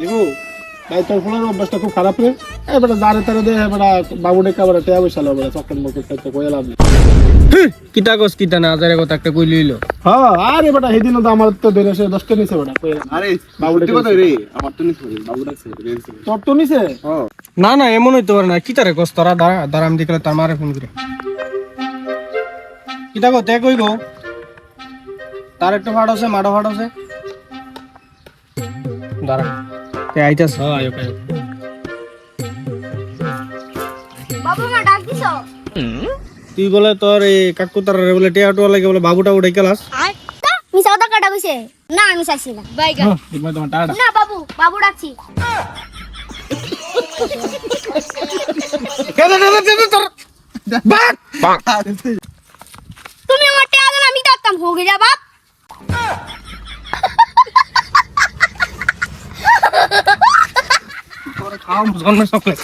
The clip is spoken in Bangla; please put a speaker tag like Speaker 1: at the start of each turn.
Speaker 1: দেখো ভাই তোর ফোনের অভ্যাসটা খুব খারাপ রে। দাঁড়ে তারে দে টেয়া চক্কর কয়ে লাভ নেই।
Speaker 2: কস না হাজারে কথা একটা কই লইলো
Speaker 1: হ্যাঁ আরে বেটা সেদিনও তো আমার তো বেড়ে সে দশটা নিছে বেটা কয়ে লাভ নেই।
Speaker 3: আরে
Speaker 1: বাবু
Speaker 3: কথা রে আমার তো নিছে বাবু ডাকছে
Speaker 1: তোর তো নিছে?
Speaker 3: হ্যাঁ।
Speaker 2: না না এমন হইতে পারে না কিতা রে কস তোরা দাঁড়া দাঁড়া আমি তার মারে ফোন করে। কিতা গো তে কই গো তার একটু ফাট আছে মাডো ফাট আছে। দাঁড়া। তে আইতাছ হ্যাঁ আয়ো আয়ো
Speaker 4: বাবু মা ডাক দিছ?
Speaker 2: তুই বলে তোর এই কাকু তার বলে টিয়া টোয়া লাগে বলে বাবুটা উঠে গেলাস
Speaker 4: মিছা কথা কাটা কইছে? না আমি চাইছি না। বাইগা
Speaker 1: তোমার তোমার টাটা।
Speaker 4: না বাবু বাবু ডাকছি। তুমি আমার টেয়া আমি ডাকতাম হোগে যা বাপ।
Speaker 2: આમ જોન ચોકલેટ